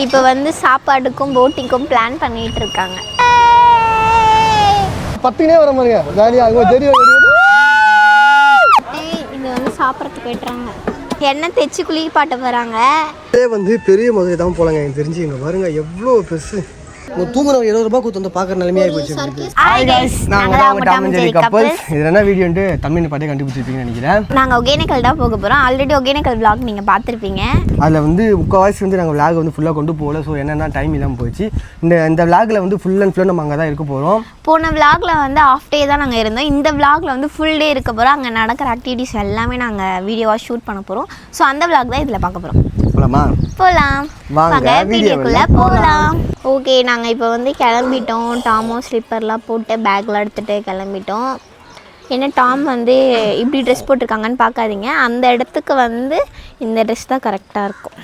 இப்போ வந்து சாப்பாடுக்கும் போட்டிங்க்கும் பிளான் பண்ணிட்டு இருக்காங்க. பத்துக்கினே வர மாதிரிங்க ஜாலியாக அங்கே தெரியும் இங்கே வந்து சாப்பிட்றதுக்கு போயிட்டுறாங்க. எண்ணெய் தைச்சு குளிப்பாட்ட போகிறாங்க இதே வந்து பெரிய மதுரை தான் போலங்க எனக்கு தெரிஞ்சு. இங்கே பாருங்க எவ்வளோ பெருசு. தூங்குறவங்க இருபது ரூபாய் கொடுத்து வந்து பார்க்குற நிலைமையாகி போச்சு. ஹாய் கைஸ் நாங்கள் தான் உங்கள் டாம் ஜெரி கப்பல்ஸ் இது என்ன வீடியோன்ட்டு தமிழ் பாட்டே கண்டுபிடிச்சிருப்பீங்கன்னு நினைக்கிறேன். நாங்கள் ஒகேனக்கல் தான் போக போகிறோம் ஆல்ரெடி ஒகேனக்கல் vlog நீங்கள் பார்த்துருப்பீங்க. அதில் வந்து முக்கால்வாசி வந்து நாங்கள் விளாக் வந்து ஃபுல்லாக கொண்டு போகல. ஸோ என்னென்னா டைம் இல்லாமல் போச்சு இந்த இந்த விளாகில் வந்து ஃபுல் அண்ட் ஃபுல்லாக நம்ம அங்கே தான் இருக்க போகிறோம் போன vlogல வந்து ஆஃப் டே தான் நாங்கள் இருந்தோம். இந்த vlogல வந்து ஃபுல் டே இருக்க போகிறோம் அங்கே நடக்கிற ஆக்டிவிட்டீஸ் எல்லாமே நாங்கள் வீடியோவாக ஷூட் பண்ண போகிறோம் ஸோ அந்த vlog தான் இதில் பார்க்க போகிறோம் போலாமா? போகலாம் வாங்க, வீடியோக்குள்ள போகலாம் ஓகே நாங்கள் இப்போ வந்து கிளம்பிட்டோம். டாமோ ஸ்லிப்பர்லாம் போட்டு பேக்லாம் எடுத்துகிட்டு கிளம்பிட்டோம். என்ன டாம் வந்து இப்படி ட்ரெஸ் போட்டிருக்காங்கன்னு பார்க்காதீங்க. அந்த இடத்துக்கு வந்து இந்த ட்ரெஸ் தான் கரெக்டாக இருக்கும்.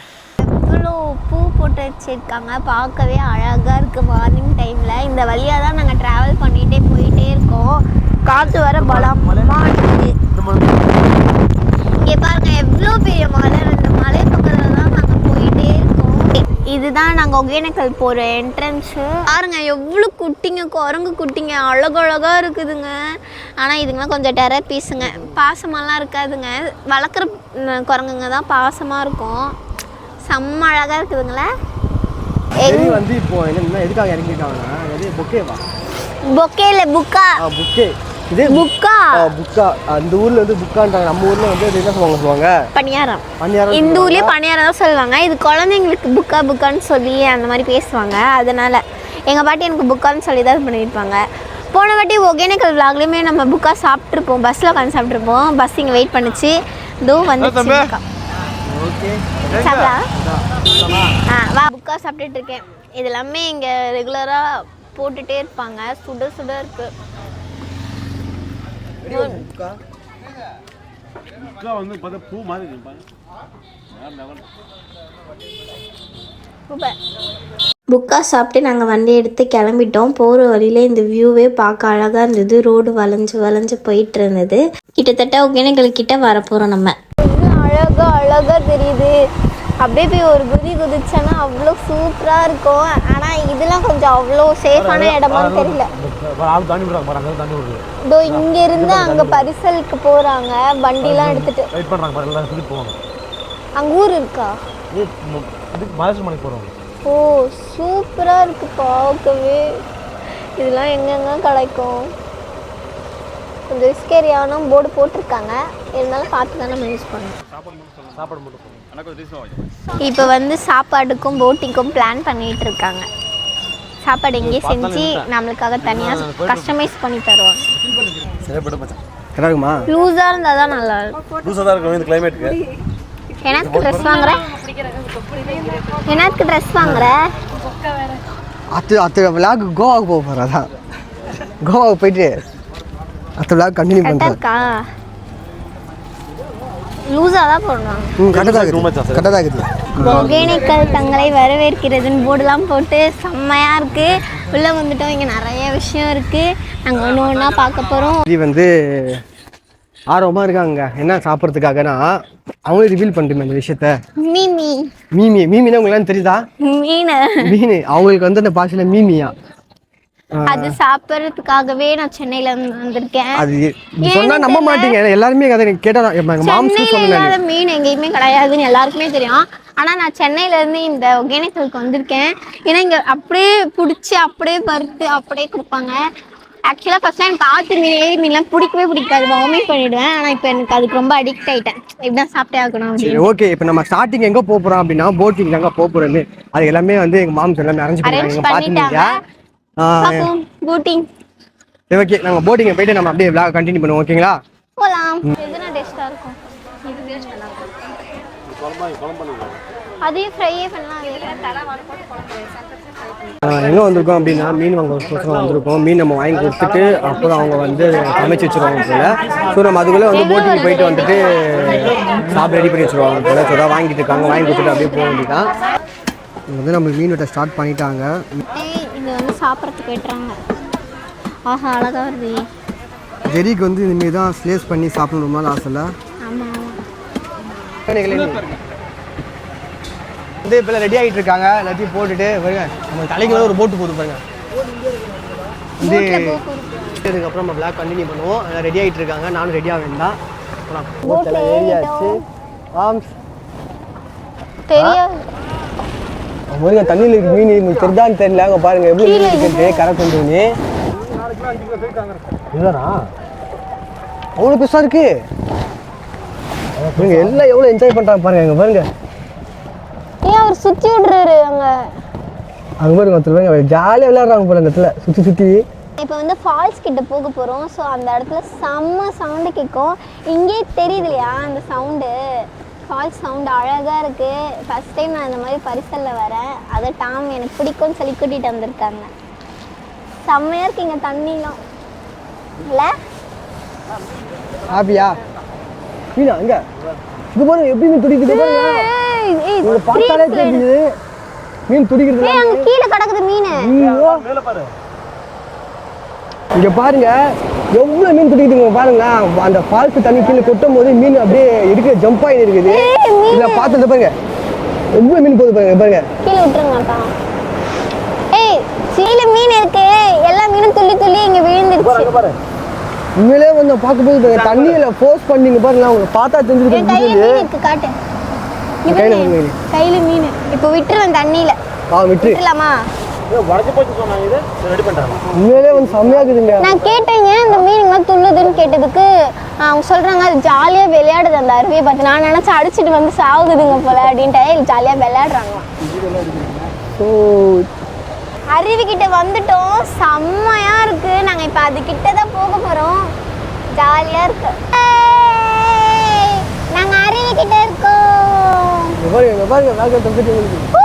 இவ்வளோ பூ போட்டு வச்சுருக்காங்க. பார்க்கவே அழகாக இருக்குது மார்னிங் டைமில் இந்த வழியாக தான் நாங்கள் ட்ராவல் பண்ணிகிட்டே போயிட்டே இருக்கோம். காற்று வர பலமாக இருக்குது இங்கே பாருங்க எவ்வளோ பெரிய மலை இந்த மலை பக்கத்தில் தான் நாங்கள் போயிட்டே இருக்கோம். இதுதான் நாங்கள் ஒகேனக்கல் போகிற என்ட்ரன்ஸு பாருங்க எவ்வளோ குட்டிங்க குரங்கு குட்டிங்க அழகழகா இருக்குதுங்க. ஆனால் இதுங்களாம் கொஞ்சம் டெரர் பீஸுங்க பாசமாலாம் இருக்காதுங்க. வளர்க்குற குரங்குங்க தான் பாசமாக இருக்கும். செம்ம அழகாக இருக்குதுங்களே. வந்து இப்போ என்ன எதுக்காக இறங்கிட்டாங்கன்னா எது பொக்கேவா பொக்கேல புக்கா? புக்கே. இது புக்கா ஆ, புக்கா அந்த ஊரில் வந்து புக்கான்றாங்க நம்ம ஊரில் வந்து அது என்ன சொல்லுவாங்க சொல்லுவாங்க? பணியாரம். பணியாரம் இந்த ஊர்லயே பணியாரம் தான் சொல்லுவாங்க. இது குழந்தைங்களுக்கு புக்கா புக்கான்னு சொல்லி அந்த மாதிரி பேசுவாங்க. அதனால எங்கள் பாட்டி எனக்கு புக்கான்னு சொல்லி தான் இது பண்ணியிருப்பாங்க. போன வாட்டி ஒகேனக்கல் விளாக்லேயுமே நம்ம புக்கா சாப்பிட்ருப்போம் பஸ்ஸில் உட்காந்து சாப்பிட்ருப்போம் பஸ் இங்கே வெயிட் பண்ணுச்சு. இதோ வந்து ஓகே. சாப்பிடலாம் ஆ வா புக்கா சாப்பிட்டுட்டு இருக்கேன். இது எல்லாமே இங்கே ரெகுலராக போட்டுட்டே இருப்பாங்க. சுட சுட இருக்கு புக்கா? அக்கா வந்து பார்த்தா பூ மாதிரி இருக்கு பாரு. வேற level. புக்கா சாப்பிட்டு நாங்கள் வண்டி எடுத்து கிளம்பிட்டோம். போகிற வழியில இந்த வியூவே பார்க்க அழகாக இருந்தது. ரோடு வளைஞ்சு வளைஞ்சு போயிட்டு இருந்தது. கிட்டத்தட்ட ஒகேனக்கல் கிட்ட வரப்போகிறோம் நம்ம. அழகா அழகா தெரியுது. அப்படியே போய் ஒரு குதி குதிச்சோன்னா அவ்வளோ சூப்பராக இருக்கும். ஆனால் இதெல்லாம் கொஞ்சம் அவ்வளோ சேஃபான இடமான்னு தெரியல. இதோ இங்கேருந்து அங்கே பரிசலுக்கு போகிறாங்க வண்டிலாம் போவாங்க. அங்கே ஊர் இருக்கா? ஓ சூப்பராக இருக்கு பார்க்கவே. இதெல்லாம் எங்கெங்க கிடைக்கும் கொஞ்சம் ரிஸ்க் ஏரியானும் போர்டு போட்டிருக்காங்க. இருந்தாலும் பார்த்து தான் நம்ம யூஸ் பண்ணணும். சாப்பாடு மட்டும் இப்போ வந்து சாப்பாடுக்கும் போட்டிங்க்கும் பிளான் பண்ணிட்டு இருக்காங்க சாப்பாடு இங்கேயே செஞ்சு நம்மளுக்காக தனியாக கஸ்டமைஸ் பண்ணி தருவாங்க. கரெக்டாக இருக்குமா? லூஸாக இருந்தால் தான் நல்லா இருக்கும். லூஸாக தான் இருக்கும் இந்த கிளைமேட்டுக்கு எனக்கு ட்ரெஸ் வாங்குற? எனக்கு ட்ரெஸ் வாங்குற? அத்து அத்து விளாக் கோவாவுக்கு போக போகிறேன் அதான் கோவாவுக்கு போயிட்டு அத்த விளாக் கண்டினியூ பண்ணுறேன் இருக்கா? லூஸாக தான் sir? கரெக்டாக இருக்குது. ஒகேனக்கல் தங்களை வரவேற்கிறதுன்னு போர்டுலாம் போட்டு செம்மையாக இருக்குது உள்ளே வந்துட்டோம். இங்கே நிறைய விஷயம் இருக்குது நாங்கள் ஒன்று ஒன்றா பார்க்க போகிறோம் இது வந்து ஆர்வமாக இருக்காங்க. என்ன சாப்பிட்றதுக்காகனா அவங்களே ரிவீல் பண்ணுறேன் இந்த விஷயத்த. மீமி. மீமி. மீமினா உங்களுக்கு தெரியுதா? மீன். மீன். அவங்களுக்கு வந்து அந்த பாஷையில் மீமியா. அது சாப்பிட்றதுக்காகவே நான் சென்னையில வந்திருக்கேன். அது சொன்னா நம்ப மாட்டீங்க. எல்லாருமே அதை சொன்னேன் இல்லாத மீன் எங்கேயுமே கிடையாதுன்னு எல்லாருக்குமே தெரியும். ஆனா நான் சென்னையில இருந்து இந்த ஒகேனக்கலுக்கு வந்திருக்கேன். ஏன்னா இங்க அப்படியே பிடிச்சி அப்படியே பருத்து அப்படியே கொடுப்பாங்க. ஆக்சுவலாக ஃபர்ஸ்ட்லாம் எனக்கு ஆற்று மீன் ஏரி மீன்லாம் பிடிக்கவே பிடிக்காது. வாமிட் பண்ணிடுவேன். ஆனால் இப்போ எனக்கு அதுக்கு ரொம்ப அடிக்ட் ஆயிட்டேன். இப்படிதான் சாப்பிட்டே ஆகணும் சரி ஓகே இப்போ நம்ம ஸ்டார்டிங் எங்கே போக போகிறோம் அப்படின்னா போட்டிங் போக போகிறோமே அது எல்லாமே வந்து எங்கள் மாம்ஸ் எல்லாமே அரேஞ்ச் பண்ணிட்டாங்க. பார்ப்போம் போட்டிங் ஓகே நாங்கள் போட்டிங்கை போயிட்டு நம்ம அப்படியே விளாக் கண்டினியூ பண்ணுவோம் ஓகேங்களா போகலாம் எதுனா டேஸ்ட்டாக இருக்கும். அதையும் ஃப்ரையே பண்ணலாம். எங்கே வந்திருக்கோம் அப்படின்னா மீன் வாங்க ஒரு வந்திருக்கோம். மீன் நம்ம வாங்கி கொடுத்துட்டு அப்புறம் அவங்க வந்து சமைச்சு வச்சுருவாங்க போல. ஸோ நம்ம அதுக்குள்ளே வந்து போட்டிங் போயிட்டு வந்துட்டு சாப்பிட ரெடி பண்ணி வச்சுருவாங்க போல. ஸோ தான் வாங்கிட்டு இருக்காங்க. வாங்கி கொடுத்துட்டு அப்படியே போக வேண்டியதான் இங்க வந்து நம்ம மீன் வெட்ட ஸ்டார்ட் பண்ணிட்டாங்க. இது வந்து சாப்பிட்றதுக்கு போய்ட்டுறாங்க. ஆஹா அழகா வருது. ஜெரிக்கு வந்து இனிமேல் தான் ஸ்லேஸ் பண்ணி சாப்பிடணும் மாதிரி ஆசைல ஆமாம் வந்து இப்போ ரெடி ஆகிட்டு இருக்காங்க. எல்லாத்தையும் போட்டுட்டு பாருங்க. நம்ம தலைக்கு மேலே ஒரு போட்டு போகுது பாருங்க. இது இதுக்கப்புறம் நம்ம பிளாக் கண்டினியூ பண்ணுவோம். ரெடி ஆகிட்டு இருக்காங்க. நானும் ரெடி ஆக வேண்டாம். ஏறியாச்சு. ஆம்ஸ் தெரியாது. முருங்க தண்ணியில் இருக்கு மீன் உங்களுக்கு தெரிதான்னு தெரியல. அங்கே பாருங்க எப்படி மீன் இருக்குது கரை கொண்டு வந்து. இதுதானா? அவ்வளோ பெருசாக இருக்கு. பாருங்க எல்லாம் எவ்வளோ என்ஜாய் பண்ணுறாங்க பாருங்க இங்கே பாருங்க. ஏன் அவர் சுற்றி விடுறாரு அங்கே? அங்கே பாருங்க ஒருத்தர் பாருங்க ஜாலியாக விளையாடுறாங்க போல இந்த இடத்துல. சுற்றி சுற்றி இப்போ வந்து ஃபால்ஸ் கிட்ட போக போகிறோம் ஸோ அந்த இடத்துல செம்ம சவுண்டு கேட்கும் இங்கே தெரியுது இல்லையா அந்த சவுண்டு ஃபால்ஸ் சவுண்டு அழகாக இருக்குது ஃபஸ்ட் டைம் நான் இந்த மாதிரி பரிசலில் வரேன். அதை டாம் எனக்கு பிடிக்கும்னு சொல்லி கூட்டிகிட்டு வந்திருக்காங்க. செம்மையாக இருக்கு இங்கே தண்ணிலாம். இல்லை? ஹாப்பியா மீனா அங்க. இது பாருங்க எப்படி மீன் துடிக்குது பாருங்க. ஏய், ஏய், உங்களை பார்த்தாலே தெரியுது. மீன் துடிக்கிறது ஏய், அங்க கீழே கிடக்குது மீன். மேலே பாரு. இங்க பாருங்க எவ்வளவு மீன் துடிக்குதுங்க பாருங்க. அந்த ஃபால்ஸ் தண்ணி கீழே கொட்டும் போது மீன் அப்படியே இருக்கு ஜம்ப் ஆகி இருக்குது. இதுல பார்த்து இந்த பாருங்க. எவ்வளவு மீன் போகுது பாருங்க பாருங்க. கீழே விட்டுருங்கப்பா. ஏய் கீழே மீன் இருக்கு. எல்லா மீனும் துள்ளி துள்ளி இங்க விழுந்துருச்சு. பாரு உண்மையிலே வந்து பார்க்கும்போது பாருங்க தண்ணியில ஃபோர்ஸ் பண்ணீங்க பாருங்க அவங்க பார்த்தா கையில மீன் இருக்கு காட்டு. கையில. மீன். கையில மீன். இப்போ விட்டுருவேன் தண்ணியில. ஆ விட்டு விட்டுலாமா உண்மையிலே வந்து நான் கேட்டேங்க இந்த மீன் இங்க துள்ளுதுன்னு கேட்டதுக்கு அவங்க சொல்றாங்க அது ஜாலியா விளையாடுது அந்த அருவியை பார்த்து நான் நினைச்சு அடிச்சிட்டு வந்து சாகுதுங்க போல அப்படின்ட்டு ஜாலியா விளையாடுறாங்க ஸோ அருவி கிட்ட வந்துட்டோம் செம்மையா இருக்கு நாங்க இப்ப அது கிட்ட தான் போக போறோம் ஜாலியா இருக்கு ஏய், நாங்க அருவி கிட்ட இருக்கோம் பாருங்க பாருங்க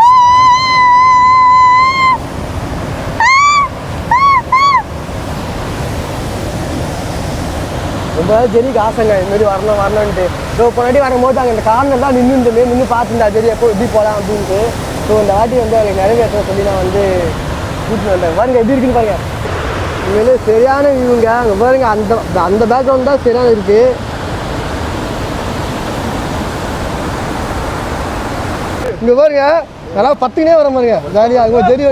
ரொம்ப ஜெரிக்கு ஆசைங்க. இதுமாரி வரணும் வரணும்ட்டு ஸோ போனாடி வரும்போது அங்கே இந்த கார்னர் தான் நின்று நின்று பார்த்துருந்தா ஜெரி எப்போ எப்படி போகலாம் அப்படின்ட்டு. ஸோ இந்த வாட்டி வந்து அதை நிறைவேற்ற சொல்லி நான் வந்து கூட்டிட்டு வந்தேன். பாருங்க எப்படி இருக்குன்னு பாருங்க. உண்மையிலே சரியான வியூங்க அங்கே பாருங்க அந்த அந்த பேக்ரவுண்ட் தான் சரியான இருக்கு. இங்கே பாருங்க நல்லா பத்துக்கினே வர பாருங்க ஜாலியாக அங்கே தெரிய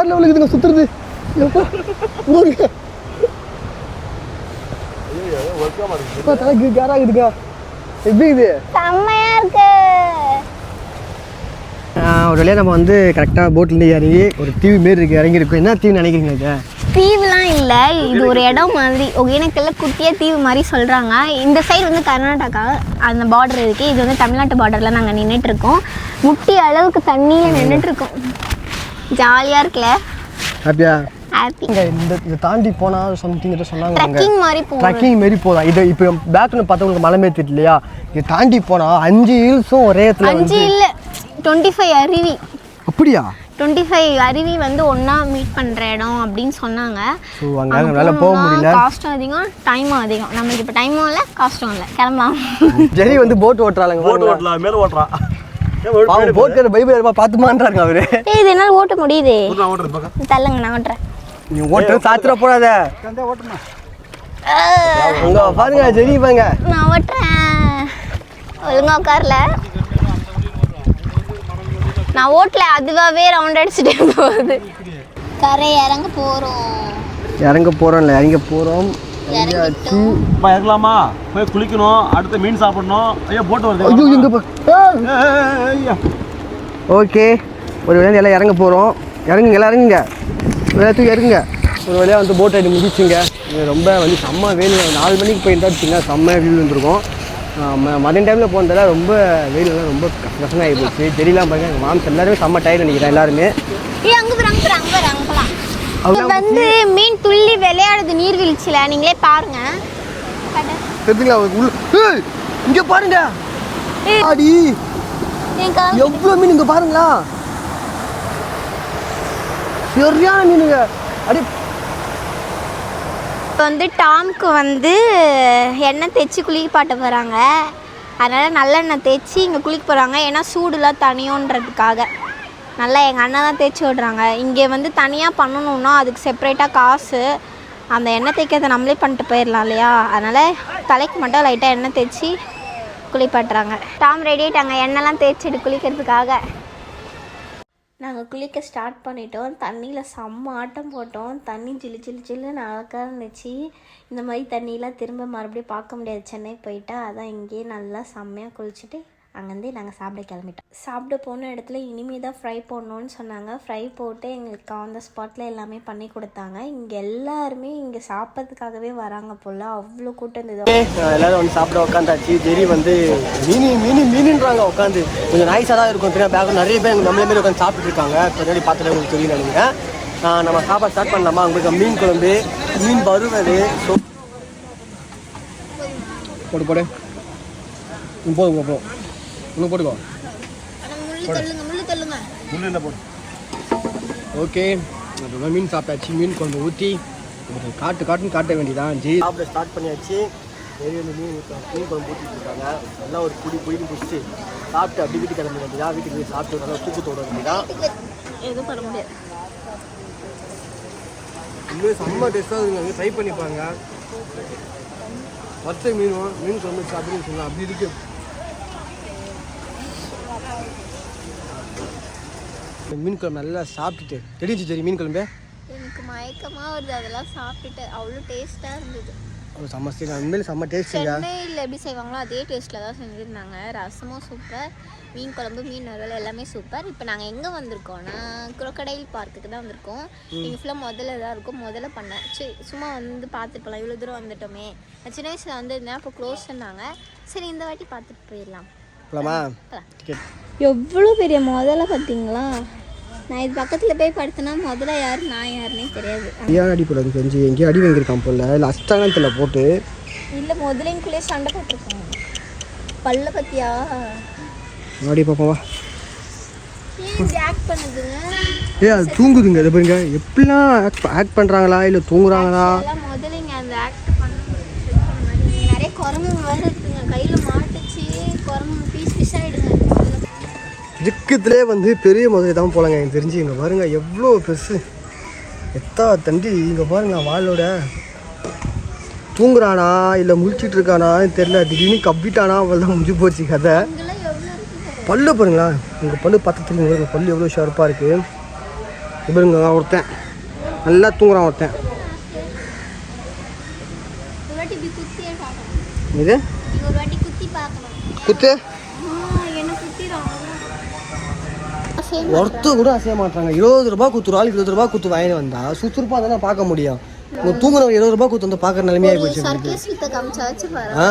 வேற லெவலுக்கு இதுங்க எப்பா? எப்பா தலைக்கு எப்படி இது? செம்மையா இருக்கு. ஒரு வழியாக நம்ம வந்து கரெக்டாக போட்லேருந்து இறங்கி ஒரு தீவு மாரி இருக்கு இறங்கியிருக்கோம். என்ன தீவு நினைக்கிறீங்க இது? தீவுலாம் இல்லை. இது ஒரு இடம் மாதிரி. ஒகேனக்கல்ல குட்டியாக தீவு மாதிரி சொல்கிறாங்க இந்த சைடு வந்து கர்நாடகா அந்த பார்டர் இருக்குது இது வந்து தமிழ்நாட்டு பார்டரில் நாங்கள் நின்றுட்டுருக்கோம் முட்டி அளவுக்கு தண்ணியில் நின்றுட்டுருக்கோம் ஜாலியாக இருக்குல்ல ஹாப்பியா? இந்த இதை தாண்டி போனால் சம்திங் ஏதோ சொன்னாங்க ட்ரெக்கிங் மாதிரி போகணும் ட்ரக்கிங் மாரி போகலாம் இது இப்போ பேக்னு பார்த்தா உங்களுக்கு மலை மேரி தெரியுது இல்லையா இதை தாண்டி போனால் அஞ்சு ஹில்ஸும் ஒரே இடத்துல அஞ்சு இல்லை டுவெண்ட்டி ஃபைவ் அருவி. அப்படியா? டுவெண்ட்டி ஃபைவ் அருவி வந்து ஒன்றா மீட் பண்ணுற இடம் அப்படின்னு சொன்னாங்க. ஸோ அங்கே நம்மளால போக முடியல. காஸ்ட்டும் அதிகம் டைமும் அதிகம். நம்மளுக்கு இப்போ டைமும் இல்லை காஸ்ட்டும் இல்லை. கிளம்பலாம். ஜெரி வந்து போட் ஓட்டுறாங்க போட்டு ஓட்டலாம் மேலே ஓட்டுறான். ஏன் ஓட்டு அவங்க போட் பைபிள் இருப்பா பார்த்துமான்றாங்க அவரு. ஏய் இது என்னால் ஓட்ட முடியுது. தள்ளுங்க நான் ஓட்டுறேன். நீ ஓட்டு சாத்திர போடாத. அங்க பாருங்க ஜெரி பாருங்க. நான் ஓட்டுறேன். ஒழுங்கா உட்காரல. நான் ஓட்டல அதுவாகவே ரவுண்ட் அடிச்சுட்டே போகுது. கரை இறங்க போகிறோம் இறங்க போறோம்ல இறங்க போறோம். இறங்கிட்டோம். அம்மா இறங்கலாமா போய் குளிக்கணும் அடுத்து மீன் சாப்பிடணும். ஐயோ போட்டு வருது. ஐயோ எங்க போ. ஏய், ஏய், ஏய், ஐயா. ஓகே. ஒரு வழியாக எல்லாம் இறங்க போகிறோம் இறங்குங்க எல்லாம் இறங்குங்க. எல்லாத்துக்கும் இறங்குங்க ஒரு வழியாக வந்து போட் ரைடு முடிச்சுங்க ரொம்ப வந்து செம்ம வெயில். நாலு மணிக்கு போயிருந்தா வச்சுங்க செம்ம வெயில் வந்துருக்கும். மதியம் டைமில் போனதால ரொம்ப வெயிலெல்லாம் ரொம்ப கஷ்டம் ஆகி போச்சு. செடியெலாம் பாருங்க எங்கள் மாம்ஸ் எல்லாருமே செம்ம டயர்ட் நினைக்கிறேன் எல்லாருமே. வந்து மீன் துள்ளி விளையாடுது நீர்வீழ்ச்சியில். நீங்களே பாருங்க. தெரிஞ்சுங்களா உள்ள இங்க பாருங்க. ஆடி. என் கால் எவ்வளோ மீன் இங்க பாருங்களா? சரியான மீனுங்க. அடி. இப்போ வந்து டாம்க்கு வந்து எண்ணெய் தேய்ச்சி குளிப்பாட்ட போகிறாங்க அதனால் நல்லெண்ணெய் தேய்ச்சி இங்கே குளிக்க போகிறாங்க ஏன்னா சூடுலாம் தனியோன்றதுக்காக. நல்லா எங்கள் அண்ணன் தான் தேய்ச்சி விடுறாங்க. இங்கே வந்து தனியாக பண்ணணுன்னா அதுக்கு செப்பரேட்டாக காசு. அந்த எண்ணெய் தேய்க்கிறத நம்மளே பண்ணிட்டு போயிடலாம் இல்லையா? அதனால் தலைக்கு மட்டும் லைட்டாக எண்ணெய் தேய்ச்சி குளிப்பாட்டுறாங்க டாம் ரெடி ஆகிட்டாங்க எண்ணெய்லாம் தேய்ச்சிட்டு குளிக்கிறதுக்காக. நாங்கள் குளிக்க ஸ்டார்ட் பண்ணிட்டோம். தண்ணியில் செம்ம ஆட்டம் போட்டோம். தண்ணி ஜிலு ஜிலு ஜில்லுன்னு அழகாக இருந்துச்சு இந்த மாதிரி தண்ணியெலாம் திரும்ப மறுபடியும் பார்க்க முடியாது. சென்னை போயிட்டா அதான் இங்கேயே நல்லா செம்மையாக குளிச்சுட்டு அங்கேருந்தே நாங்கள் சாப்பிட கிளம்பிட்டோம். சாப்பிட போன இடத்துல இனிமே தான் ஃப்ரை போடணும்னு சொன்னாங்க. ஃப்ரை போட்டு எங்களுக்கு ஆன் த ஸ்பாட்டில் எல்லாமே பண்ணி கொடுத்தாங்க. இங்கே எல்லாருமே இங்கே சாப்பிட்றதுக்காகவே வராங்க போல். அவ்வளோ கூட்டம் இருந்தது. எல்லாரும் வந்து சாப்பிட உட்காந்தாச்சு ஜெரி வந்து மீன் மீன் மீனுன்றாங்க உட்காந்து கொஞ்சம் நைஸாக தான் இருக்கும். தெரியும் பேக் நிறைய பேர் நம்மளே மாரி உட்காந்து சாப்பிட்டு இருக்காங்க. பின்னாடி பார்த்துட்டு உங்களுக்கு தெரியும் நினைக்கிறேன். நம்ம சாப்பாடு ஸ்டார்ட் பண்ணலாமா? உங்களுக்கு மீன் குழம்பு மீன் ஸோ போடு போடு. போதும் போதும் இன்னும் போட்டுக்கோ. முள்ளு தள்ளுங்க முள்ளு தள்ளுங்க. முள்ளு என்ன போட்டு ஓகே. மீன் சாப்பிட்டாச்சு. மீன் குழம்பு ஊற்றி காட்டு காட்டுன்னு காட்ட வேண்டியதான் ஜி சாப்பிட ஸ்டார்ட் பண்ணியாச்சு. வந்து மீன் ஊத்த- மீன் குழம்பு ஊற்றிட்டு இருக்காங்க. நல்லா ஒரு குடி குடின்னு குடிச்சு சாப்பிட்டு அப்படி வீட்டுக்கு கிளம்ப வேண்டியதான் வீட்டுக்கு போய் சாப்பிட்டு நல்லா தூக்கத்தோட வேண்டியதான் எதுவும் பண்ண முடியாது. இன்னும் செம்ம டேஸ்ட்டாக இருக்குங்க. ட்ரை பண்ணிப்பாங்க. வத்த மீனும் மீன் குழம்பு வச்சு அப்படின்னு சொன்னாங்க அப்படி இருக்கு. இந்த மீன் குழம்பு நல்லா சாப்பிட்டுட்டு. தெரிஞ்சு சரி மீன் குழம்பு. எனக்கு மயக்கமாக வருது அதெல்லாம் சாப்பிட்டுட்டு. அவ்வளோ டேஸ்ட்டாக இருந்தது. ஒரு செம்ம சீன் உண்மையில செம்ம டேஸ்ட்டுங்க சென்னையில் எப்படி செய்வாங்களோ அதே டேஸ்ட்டில் தான் செஞ்சுருந்தாங்க. ரசமும் சூப்பர் மீன் குழம்பு மீன் வறுவல் எல்லாமே சூப்பர் இப்போ நாங்கள் எங்கே வந்திருக்கோம்னா குரோக்கடைல் பார்க்குக்கு தான் வந்திருக்கோம். இங்கே ஃபுல்லாக முதல்ல தான் இருக்கும். முதல்ல பண்ணேன். சரி சும்மா வந்து பார்த்துட்டு போகலாம் இவ்வளோ தூரம் வந்துட்டோமே. நான் சின்ன வயசில் வந்திருந்தேன். அப்போ க்ளோஸ் சொன்னாங்க. சரி இந்த வாட்டி பார்த்துட்டு போயிடலாம். போலாமா? போலாம். டிக்கெட் எவ்வளோ பெரிய முதல்ல பார்த்தீங்களா? நான் இது பக்கத்தில் போய் படுத்தனா முதல்ல யார் நான் யாருன்னே தெரியாது. ஏன் அடி போடாது தெரிஞ்சு எங்கேயும் அடி வாங்கியிருக்கான் போல. இல்லை போட்டு. இல்லை முதலைங்குள்ளே சண்டை போட்டிருக்காங்க பல்ல பத்தியா? ஆக்ட் பண்ணுதுங்க ஏ அது தூங்குதுங்க. இதை பாருங்க. எப்படிலாம் ஆக்ட் ஆக்ட் பண்ணுறாங்களா இல்லை தூங்குறாங்களா? இருக்கத்துலே வந்து பெரிய முதலை தான் போலங்க. எனக்கு தெரிஞ்சு இங்கே பாருங்க எவ்வளோ பெருசு. எத்தா தண்டி இங்கே பாருங்க வாளோட. தூங்குறானா இல்லை முழிச்சிட்டு இருக்கானா தெரில திடீர்னு கப்பிட்டானா அவள் தான் முடிஞ்சு போச்சு கதை. பல்லு பாருங்களா உங்கள் பல்லு பார்த்து தெரியுங்க பல்லு எவ்வளோ ஷார்ப்பாக இருக்குது பாருங்க ஒருத்தன். நல்லா தூங்குறான் ஒருத்தன். இது? குத்தி? ஒருத்தர் கூட அசைய மாட்டாங்க இருபது ரூபாய் குத்து ஒரு ஆளுக்கு இருபது ரூபாய் குத்து வாங்கி வந்தா சுறுசுறுப்பாக தானே பார்க்க முடியும். உங்க தூங்குறவங்க இருபது ரூபாய் குத்து வந்து பார்க்குற நிலைமையாகி ஆ.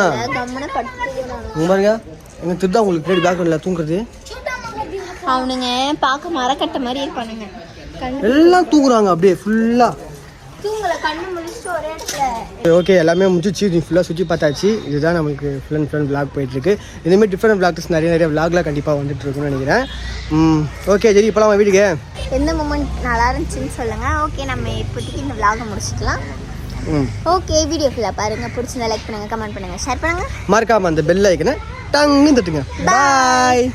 உங்க பாருங்க. எங்க திருடா உங்களுக்கு பின்னாடி பேக்ரவுண்டில் தூங்குறது? அவனுங்க பார்க்க மரக்கட்ட மாதிரி இருப்பானுங்க. எல்லாம் தூங்குறாங்க அப்படியே ஃபுல்லாக ஓகே எல்லாமே முடிச்சு நீ ஃபுல்லாக சுற்றி பார்த்தாச்சு. இதுதான் நம்மளுக்கு ஃபுல் அண்ட் ஃபுல் vlog போயிட்டுருக்கு. இதுமாதிரி டிஃப்ரெண்ட் vlogs நிறைய நிறைய vlogலாம் கண்டிப்பாக வந்துட்டு இருக்குன்னு நினைக்கிறேன். ஓகே சரி இப்போலாம் வீட்டுக்கு? எந்த மூமெண்ட் நல்லா இருந்துச்சுன்னு சொல்லுங்க. ஓகே நம்ம இப்போதைக்கு இந்த vlog முடிச்சுக்கலாம். ம். ஓகே வீடியோ ஃபுல்லாக பாருங்க. பிடிச்சிருந்தா லைக் பண்ணுங்க கமெண்ட் பண்ணுங்க ஷேர் பண்ணுங்க. மறக்காம அந்த பெல் ஐக்கனை டங்குன்னு தட்டுங்க. பாய்